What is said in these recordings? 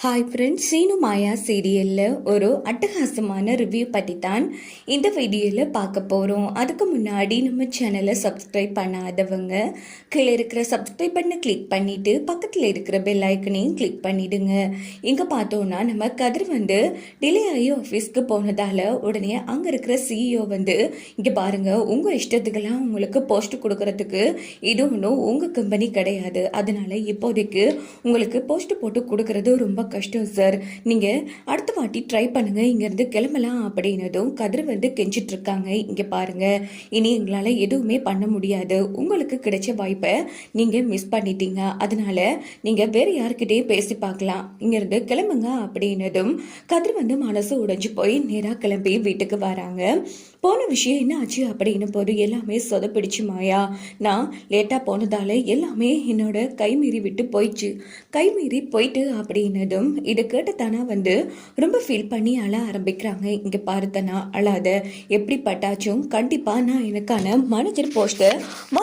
Hi friends Seenu மாயா சீரியலில் ஒரு அட்டகாசமான ரிவ்யூ பற்றி தான் இந்த வீடியோவில் பார்க்க போகிறோம் அதுக்கு முன்னாடி நம்ம சேனலை சப்ஸ்கிரைப் பண்ணாதவங்க கீழே இருக்கிற சப்ஸ்கிரைப் பண்ண கிளிக் பண்ணிவிட்டு பக்கத்தில் இருக்கிற பெல் ஐக்கனையும் கிளிக் பண்ணிவிடுங்க இங்கே பார்த்தோன்னா நம்ம கதிர் வந்து டிலே ஆகி ஆஃபீஸ்க்கு போனதால் உடனே அங்கே இருக்கிற சிஇஓ வந்து இங்கே பாருங்கள் உங்கள் இஷ்டத்துக்கெல்லாம் உங்களுக்கு போஸ்ட் கொடுக்கறதுக்கு இது ஒன்றும் உங்கள் கம்பெனி கிடையாது. அதனால் இப்போதைக்கு உங்களுக்கு போஸ்ட் போட்டு கொடுக்கறது ரொம்ப கஷ்டம் சார் நீங்கள் அடுத்த வாட்டி ட்ரை பண்ணுங்கள் இங்கேருந்து கிளம்பலாம் அப்படின்னதும் கதிர் வந்து கெஞ்சிட்ருக்காங்க இங்கே பாருங்க. இனி எங்களால் எதுவுமே பண்ண முடியாது. உங்களுக்கு கிடைச்ச வாய்ப்பை நீங்கள் மிஸ் பண்ணிட்டீங்க. அதனால நீங்கள் வேறு யாருக்கிட்டேயும் பேசி பார்க்கலாம். இங்கேருந்து கிளம்புங்க அப்படின்னதும் கதிர் வந்து மனசு உடைஞ்சு போய் நேராக கிளம்பி வீட்டுக்கு வராங்க. போன விஷயம் என்ன ஆச்சு அப்படின்னு போது எல்லாமே சொதப்பிடிச்சு மாயா. நான் லேட்டாக போனதால எல்லாமே என்னோட கை மீறி விட்டு போயிடுச்சு. கை மீறி போயிட்டு அப்படின்னதும் இதை கேட்ட தானா வந்து ரொம்ப ஃபீல் பண்ணி அழ ஆரம்பிக்கிறாங்க. இங்கே பாரு தனா அழாத. எப்படி பட்டாச்சும் கண்டிப்பாக நான் எனக்கான மேனேஜர் போஸ்ட்டை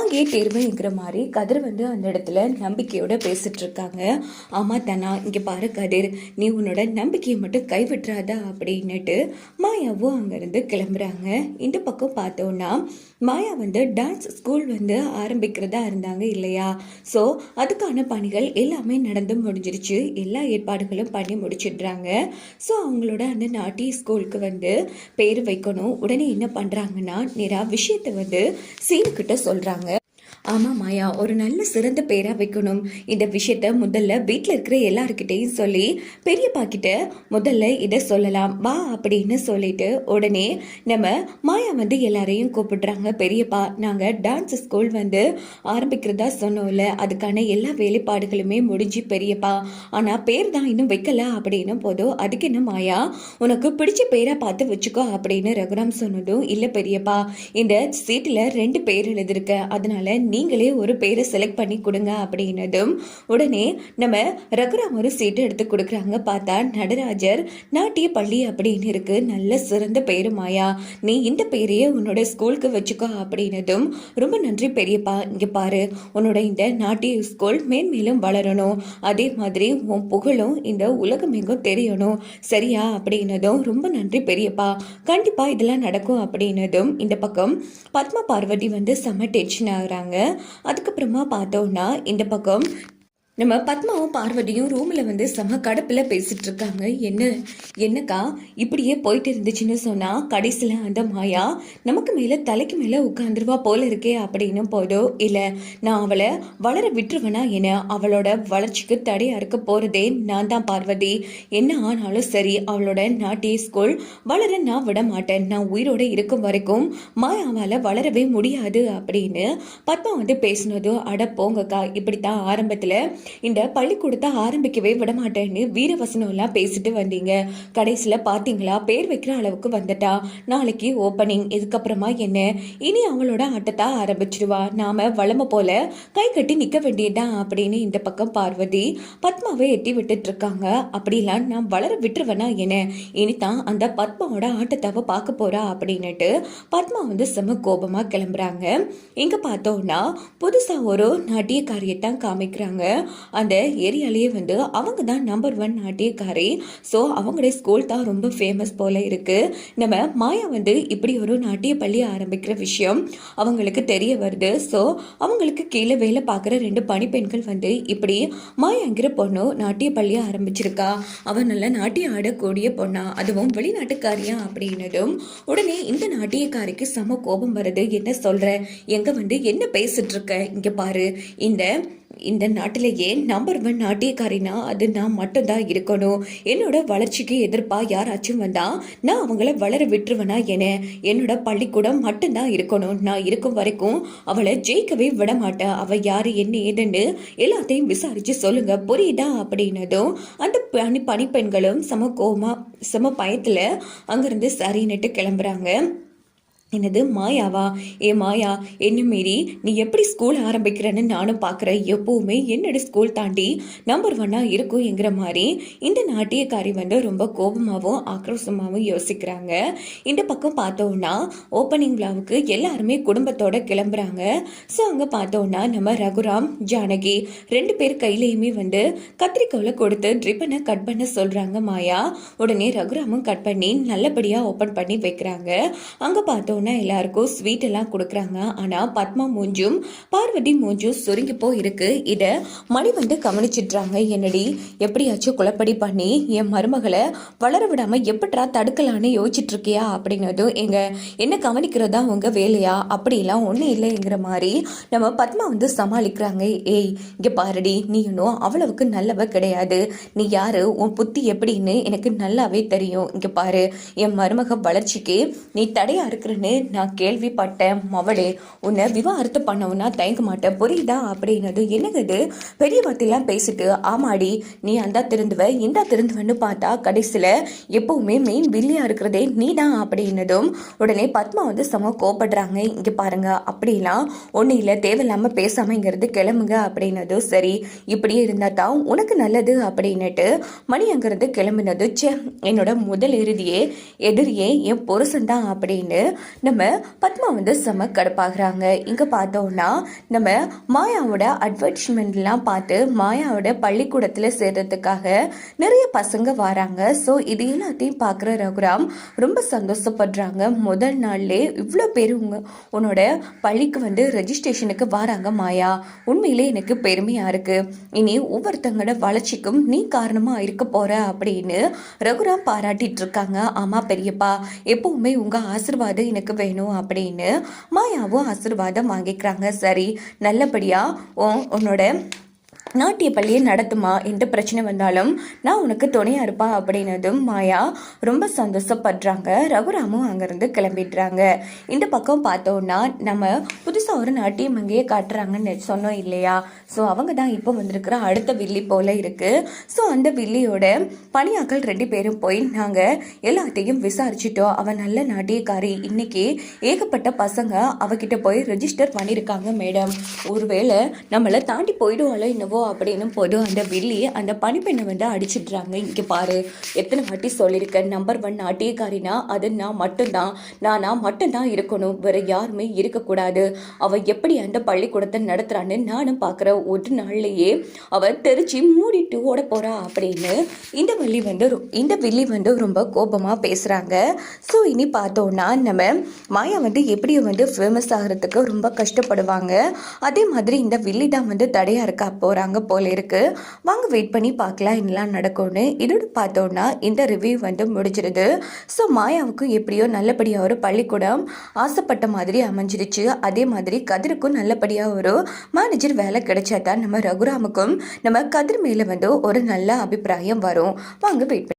வாங்கியே தீர்வேங்கிற மாதிரி கதிர் வந்து அந்த இடத்துல நம்பிக்கையோட பேசிட்டு இருக்காங்க. ஆமாம் தனா இங்கே பாரு கதிர் நீ உன்னோட நம்பிக்கையை மட்டும் கைவிட்றாதா அப்படின்னுட்டு மாயாவும் அங்கேருந்து கிளம்புறாங்க. இந்த பக்கம் பார்த்தோன்னா மாயா வந்து டான்ஸ் ஸ்கூல் வந்து ஆரம்பிக்கிறதா இருந்தாங்க இல்லையா? ஸோ அதுக்கான பணிகள் எல்லாமே நடந்து முடிஞ்சிருச்சு. எல்லா ஏற்பாடுகளும் பண்ணி முடிச்சிடுறாங்க. ஸோ அவங்களோட அந்த நாட்டிய ஸ்கூலுக்கு வந்து பேர் வைக்கணும். உடனே என்ன பண்ணுறாங்கன்னா நேராக விஷயத்தை வந்து சீனுக்கிட்ட சொல்கிறாங்க ஆமாம் மாயா ஒரு நல்ல சிறந்த பேராக வைக்கணும். இந்த விஷயத்த முதல்ல வீட்டில் இருக்கிற எல்லாருக்கிட்டையும் சொல்லி பெரியப்பா கிட்ட முதல்ல இதை சொல்லலாம் வா அப்படின்னு சொல்லிட்டு உடனே நம்ம மாயா வந்து எல்லாரையும் கூப்பிடுறாங்க. பெரியப்பா நாங்கள் டான்ஸ் ஸ்கூல் வந்து ஆரம்பிக்கிறதா சொன்னோம்ல அதுக்கான எல்லா வேலைப்பாடுகளுமே முடிஞ்சு பெரியப்பா. ஆனால் பேர் தான் இன்னும் வைக்கல அப்படின்னு போதும் அதுக்கு என்ன மாயா உனக்கு பிடிச்ச பேராக பார்த்து வச்சுக்கோ அப்படின்னு ரகுராம் சொன்னதும் இல்லை பெரியப்பா. இந்த சீட்டில் ரெண்டு பேர் எழுதிருக்க அதனால நீங்களே ஒரு பேரை செலக்ட் பண்ணி கொடுங்க அப்படின்னதும் உடனே நம்ம ரகுராம் ஒரு சீட்டு எடுத்து கொடுக்குறாங்க. பார்த்தா நடராஜர் நாட்டிய பள்ளி அப்படின்னு இருக்கு. நல்ல சிறந்த பேரு மாயா. நீ இந்த பேரையே உன்னோட ஸ்கூலுக்கு வச்சுக்கோ அப்படின்னதும் ரொம்ப நன்றி பெரியப்பா. இங்கே பாரு உன்னோட இந்த நாட்டிய ஸ்கூல் மேன்மேலும் வளரணும். அதே மாதிரி உன் புகழும் இந்த உலகம் எங்கும் தெரியணும். சரியா? அப்படின்னதும் ரொம்ப நன்றி பெரியப்பா. கண்டிப்பாக இதெல்லாம் நடக்கும். அப்படின்னதும் இந்த பக்கம் பத்மா பார்வதி வந்து செம்ம டென்ஷன் ஆகுறாங்க. அதுக்கப்புறமா பார்த்தோன்னா இந்த பக்கம் நம்ம பத்மாவும் பார்வதியும் ரூமில் வந்து செம கடப்பில் பேசிகிட்டு இருக்காங்க என்ன என்னக்கா? இப்படியே போயிட்டு இருந்துச்சுன்னு சொன்னால் கடைசியில் அந்த மாயா நமக்கு மேலே தலைக்கு மேலே உட்காந்துருவா போல இருக்கே அப்படின்னு போதோ இல்லை நான் அவளை வளர விட்டுருவேனா என்ன? அவளோட வளர்ச்சிக்கு தடையா இருக்க போகிறதே நான் தான் பார்வதி. என்ன ஆனாலும் சரி அவளோட நாட்டிய ஸ்கூல் வளர நான் விட மாட்டேன். நான் உயிரோட இருக்கும் வரைக்கும் மாயாவால் வளரவே முடியாது அப்படின்னு பத்மா வந்து பேசினதும் அட போங்கக்கா இப்படித்தான் ஆரம்பத்தில் இந்த பள்ளிக்கூடத்தை ஆரம்பிக்கவே விடமாட்டேன்னு வீரவசனம் எல்லாம் பேசிட்டு வந்தீங்க. கடைசியில் பார்த்தீங்களா பேர் வைக்கிற அளவுக்கு வந்துட்டா. நாளைக்கு ஓப்பனிங் இதுக்கப்புறமா என்ன? இனி அவளோட ஆட்டத்தை ஆரம்பிச்சிடுவா நாம வளம போல கை கட்டி நிற்க வேண்டியதான் அப்படின்னு இந்த பக்கம் பார்வதி பத்மாவை எட்டி விட்டுட்டு இருக்காங்க அப்படிலாம் நான் வளர விட்டுருவேனா என்ன? இனிதான் அந்த பத்மாவோட ஆட்டத்தாவை பார்க்க போறா அப்படின்னுட்டு பத்மா வந்து செம கோபமா கிளம்புறாங்க. இங்க பார்த்தோம்னா புதுசா ஒரு நாட்டியக்காரியத்தான் காமிக்கிறாங்க. அந்த ஏரியாலேயே வந்து அவங்க தான் நம்பர் ஒன் நாட்டியக்காரி. ஸோ அவங்களுடைய ஸ்கூல் தான் ரொம்ப ஃபேமஸ் போல இருக்குது நம்ம மாயா வந்து இப்படி ஒரு நாட்டிய பள்ளி ஆரம்பிக்கிற விஷயம் அவங்களுக்கு தெரிய வருது. ஸோ அவங்களுக்கு கீழே வேலை பார்க்குற ரெண்டு பணிப்பெண்கள் வந்து இப்படி மாயாங்கிற பொண்ணு நாட்டிய பள்ளியை ஆரம்பிச்சிருக்கா. அவன் நல்ல நாட்டியம் ஆடக்கூடிய பொண்ணா அதுவும் வெளிநாட்டுக்காரியா அப்படின்னதும் உடனே இந்த நாட்டியக்காரிக்கு செம கோபம் வருது. என்ன சொல்கிற எங்கே வந்து என்ன பேசிட்டு இருக்க? பாரு. இந்த இந்த நாட்டிலேயே நம்பர் ஒன் நாட்டியக்காரினா அது நான் மட்டும்தான் இருக்கணும். என்னோட வளர்ச்சிக்கு எதிர்ப்பா யாராச்சும் வந்தா நான் அவங்கள வளர விட்டுருவேனா என என்னோட பள்ளிக்கூடம் மட்டும்தான் இருக்கணும். நான் இருக்கும் வரைக்கும் அவளை ஜெயிக்கவே விட மாட்டேன் அவள் யாரு என்ன ஏதுன்னு எல்லாத்தையும் விசாரிச்சு சொல்லுங்க. புரியுதா? அப்படின்னதும் அந்த பணி பணிப்பெண்களும் சம கோமா சம பயத்துல அங்கிருந்து சரின்னுட்டு கிளம்புறாங்க. என்னது மாயாவா? ஏ மாயா என்ன மீறி நீ எப்படி ஸ்கூல் ஆரம்பிக்கிறன்னு நானும் பார்க்குறேன். எப்போவுமே என்னோட ஸ்கூல் தாண்டி நம்பர் ஒன்னாக இருக்கும் என்கிற மாதிரி இந்த நாட்டியக்காரி வந்து ரொம்ப கோபமாகவும் ஆக்ரோஷமாகவும் யோசிக்கிறாங்க. இந்த பக்கம் பார்த்தோன்னா ஓப்பனிங் விழாவுக்கு எல்லாருமே குடும்பத்தோட கிளம்புறாங்க. ஸோ அங்கே பார்த்தோன்னா நம்ம ரகுராம் ஜானகி ரெண்டு பேர் கையிலையுமே வந்து கத்திரிக்கோலை கொடுத்து ட்ரிப்பனை கட் பண்ண சொல்கிறாங்க மாயா. உடனே ரகுராமும் கட் பண்ணி நல்லபடியாக ஓப்பன் பண்ணி வைக்கிறாங்க. அங்கே பார்த்தோம் பார்த்தோன்னா எல்லாருக்கும் ஸ்வீட் எல்லாம் கொடுக்குறாங்க. ஆனால் பத்மா மூஞ்சும் பார்வதி மூஞ்சும் சுருங்கி போய் இருக்கு இதை மணி வந்து கவனிச்சிட்றாங்க. என்னடி எப்படியாச்சும் குழப்படி பண்ணி என் மருமகளை வளர விடாமல் எப்படா தடுக்கலான்னு யோசிச்சுட்டு இருக்கியா அப்படின்னதும் எங்க என்ன கவனிக்கிறதா உங்க வேலையா? அப்படிலாம் ஒன்றும் இல்லைங்கிற மாதிரி நம்ம பத்மா வந்து சமாளிக்கிறாங்க. ஏய் இங்கே பாருடி நீ இன்னும் அவ்வளவுக்கு நல்லவ கிடையாது. நீ யாரு? உன் புத்தி எப்படின்னு எனக்கு நல்லாவே தெரியும். இங்கே பாரு என் மருமக வளர்ச்சிக்கு நீ தடையா இருக்கிறன்னு நான் கேள்விப்பட்டேன். மவளே உன்னை விவாகரத்து பண்ணவுன்னா தயங்க மாட்டேன். புரியுதா? அப்படின்னது என்னங்க பெரிய வார்த்தையெல்லாம் பேசிட்டு ஆமாடி நீ அந்த திருந்துவ இந்த திருந்துவன்னு பார்த்தா கடைசியில் எப்பவுமே மெயின் வில்லியாக இருக்கிறதே நீ தான் அப்படின்னதும் உடனே பத்மா வந்து செம கோபப்படுறாங்க இங்கே பாருங்க அப்படிலாம் ஒன்றும் இல்லை தேவையில்லாமல் பேசாமங்கிறது கிளம்புங்க அப்படின்னதும் சரி இப்படியே இருந்தால் தான் உனக்கு நல்லது அப்படின்னுட்டு மணி அங்கிறது கிளம்பினது சே என்னோட முதல் இறுதியே எதிரியே என் புருஷன் தான் அப்படின்னு நம்ம பத்மா வந்து செம கடுப்பாகிறாங்க. இங்கே பார்த்தோம்னா நம்ம மாயாவோட அட்வர்டைஸ்மெண்ட்லாம் பார்த்து மாயாவோட பள்ளிக்கூடத்தில் சேர்றதுக்காக நிறைய பசங்க வராங்க. ஸோ இது எல்லாத்தையும் பார்க்குற ரகுராம் ரொம்ப சந்தோஷப்படுறாங்க. முதல் நாள்லே இவ்வளோ பேர் உங்க உன்னோட பள்ளிக்கு வந்து ரெஜிஸ்ட்ரேஷனுக்கு வராங்க மாயா. உண்மையிலே எனக்கு பெருமையாக இருக்குது இனி ஒவ்வொருத்தங்களோட வளர்ச்சிக்கும் நீ காரணமாக இருக்க போகிற அப்படின்னு ரகுராம் பாராட்டிட்டு இருக்காங்க. ஆமாம் பெரியப்பா. எப்பவுமே உங்கள் ஆசிர்வாதம் எனக்கு வேணும் அப்படின்னு மாயாவும் ஆசிர்வாதம் வாங்கிக்கிறாங்க சரி. நல்லபடியாக உன்னோட நாட்டிய பள்ளியை நடத்துமா எந்த பிரச்சனை வந்தாலும் நான் உனக்கு துணையாக இருப்பா அப்படின்னதும் மாயா ரொம்ப சந்தோஷப்படுறாங்க. ரகுராமும் அங்கேருந்து கிளம்பிடுறாங்க. இந்த பக்கம் பார்த்தோன்னா நம்ம புதுசாக ஒரு நாட்டியம் அங்கேயே காட்டுறாங்கன்னு சொன்னோம் இல்லையா? ஸோ அவங்க தான் இப்போ வந்திருக்கிற அடுத்த வில்லி போல் இருக்குது ஸோ அந்த வில்லியோட பணியாக்கள் ரெண்டு பேரும் போய் நாங்கள் எல்லாத்தையும் விசாரிச்சிட்டோம். அவன் நல்ல நாட்டியக்காரி. இன்னைக்கு ஏகப்பட்ட பசங்க அவகிட்ட போய் ரெஜிஸ்டர் பண்ணியிருக்காங்க மேடம் ஒருவேளை நம்மளை தாண்டி போயிடுவாளோ என்னவோ அப்படின்னு போதும் அந்த வில்லி அந்த பனிப்பெண்ணை வந்து அடிச்சிடுறாங்க. இங்கே பாரு எத்தனை வாட்டி சொல்லியிருக்கேன் நம்பர் ஒன் நாட்டியக்காரினா அது நான் மட்டும்தான். நானா மட்டும்தான் இருக்கணும். வேற யாருமே இருக்கக்கூடாது. அவள் எப்படி அந்த பள்ளிக்கூடத்தை நடத்துகிறான்னு நானும் பார்க்குறேன் ஒரு நாள்லேயே அவள் தெரிச்சு மூடிட்டு ஓட போகிறா அப்படின்னு இந்த வள்ளி வந்து ரொ- இந்த வில்லி வந்து ரொம்ப கோபமாக பேசுகிறாங்க ஸோ இனி பார்த்தோன்னா நம்ம மாயா வந்து எப்படி வந்து ஃபேமஸ் ஆகிறதுக்கு ரொம்ப கஷ்டப்படுவாங்க. அதே மாதிரி இந்த வில்லி தான் வந்து தடையாக இருக்கா போகிறாங்க போல இருக்குது வாங்க வெயிட் பண்ணி பார்க்கலாம் என்னலாம் நடக்கும்னு. இதோட பார்த்தோன்னா இந்த ரிவ்யூ வந்து முடிச்சிருது ஸோ மாயாவுக்கு எப்படியோ நல்லபடியாக ஒரு பள்ளிக்கூடம் ஆசைப்பட்ட மாதிரி அமைஞ்சிருச்சு. அதே மாதிரி கதிருக்கும் நல்லபடியாக ஒரு மேனேஜர் வேலை கிடைச்சா தான் நம்ம ரகுராமுக்கும் நம்ம கதிர் மேலே வந்து ஒரு நல்ல அபிப்பிராயம் வரும். வாங்க வெயிட்